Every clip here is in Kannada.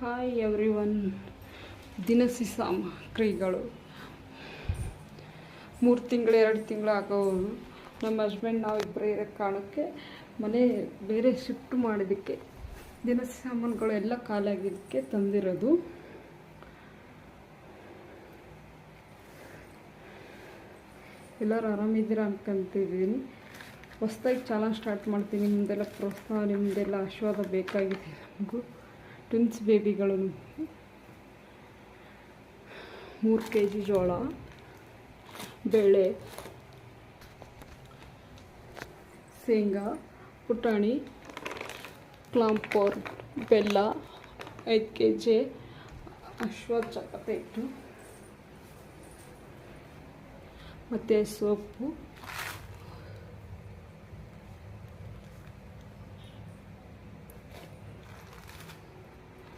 ಹಾಯ್ ಎವ್ರಿ ಒನ್ ದಿನಸಿ ಸಾಮಗ್ರಿಗಳು. ಮೂರು ತಿಂಗಳು, ಎರಡು ತಿಂಗಳು ಆಗೋವು ನಮ್ಮ ಹಸ್ಬೆಂಡ್ ನಾವು ಇಬ್ಬರೇ ಇರೋ ಕಾರಣಕ್ಕೆ ಮನೆ ಬೇರೆ ಶಿಫ್ಟ್ ಮಾಡಿದ್ದಕ್ಕೆ, ದಿನಸಿ ಸಾಮಾನುಗಳು ಎಲ್ಲ ಖಾಲಿಯಾಗಿದ್ದಕ್ಕೆ ತಂದಿರೋದು. ಎಲ್ಲರೂ ಆರಾಮಿದ್ದೀರಾ ಅನ್ಕೊಂತಿದ್ದೀನಿ. ಹೊಸ್ದಾಗಿ ಚಾಲನ್ ಸ್ಟಾರ್ಟ್ ಮಾಡ್ತೀನಿ. ನಿಮ್ಮದೆಲ್ಲ ಪ್ರೋತ್ಸಾಹ ನಿಮ್ಮದೆಲ್ಲ ಆಶೀರ್ವಾದ ಬೇಕಾಗಿದೆ ನಮಗೂ. ಟ್ವಿನ್ಸ್ ಬೇಬಿಗಳು ಮೂರು ಕೆ ಜಿ ಜೋಳ, ಬೇಳೆ, ಶೇಂಗಾ, ಪುಟಾಣಿ, ಕ್ಲಾಂಪೋರ್, ಬೆಲ್ಲ, ಐದು ಕೆ ಜಿ ಅಶ್ವಚಕತೆ ಇಟ್ಟು ಮತ್ತು ಸೊಪ್ಪು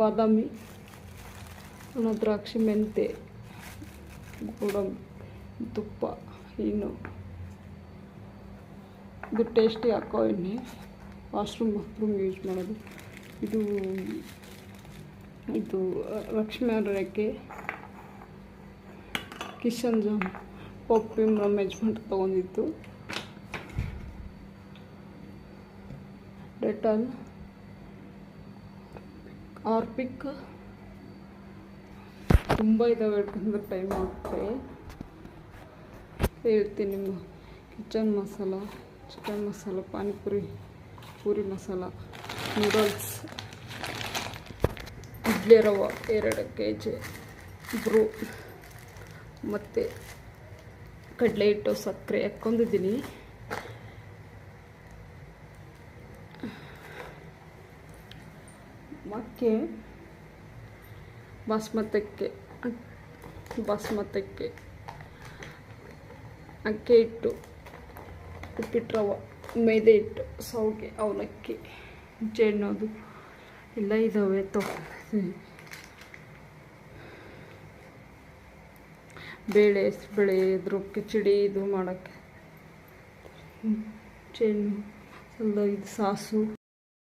ಬಾದಾಮಿ ದ್ರಾಕ್ಷಿ ಮೆಂತೆ, ಗೋಡಂಬಿ, ತುಪ್ಪ ಇನ್ನು ಇದು ಟೇಸ್ಟಿ ಹಾಕೋ ಎಣ್ಣೆ? ವಾಶ್ರೂಮ್ ಬಾತ್ರೂಮ್ ಯೂಸ್ ಮಾಡೋದು. ಇದು ಇದು ಲಕ್ಷ್ಮೀ ರೇಖೆ, ಕಿಶನ್ ಜಾಮ್ ಪಪ್ಪಿ ಮೆಜ್ಮೆಂಟ್ ತೊಗೊಂಡಿತ್ತು ಡೆಟಾಲ್ ಆರ್ಪಿಕ್ ತುಂಬ ಇದಾವೆ ಹೇಳ್ಕೊಂಡ್ರೆ ಟೈಮ್ ಆಗುತ್ತೆ ಹೇಳ್ತೀನಿ ನಿಮ್ಮ kitchen masala chicken masala, panipuri, puri masala noodles idli rava ಎರಡು ಕೆ ಜಿ ಬ್ರೂ, ಮತ್ತು ಕಡಲೆ ಹಿಟ್ಟು, ಸಕ್ಕರೆ ಹಾಕ್ಕೊಂಡಿದ್ದೀನಿ ಅಕ್ಕಿ ಬಾಸ್ಮತಕ್ಕೆ ಬಾಸ್ಮತಕ್ಕೆ, ಅಕ್ಕಿ ಹಿಟ್ಟು ಉಪ್ಪಿಟ್ಟು ರವ ಮೈದೆ ಹಿಟ್ಟು ಸೌಗೆ, ಅವಲಕ್ಕಿ ಜೇನೋದು ಎಲ್ಲ ಇದ್ದಾವೆ ತೊಗೊಂಡಿದ್ದೀನಿ ಬೇಳೆ ಬೇಳೆ ಇದ್ರ, ಕಿಚಡಿ ಇದು ಮಾಡೋಕ್ಕೆ. ಚೆನ್ನು ಎಲ್ಲ ಇದು ಸಾಸು.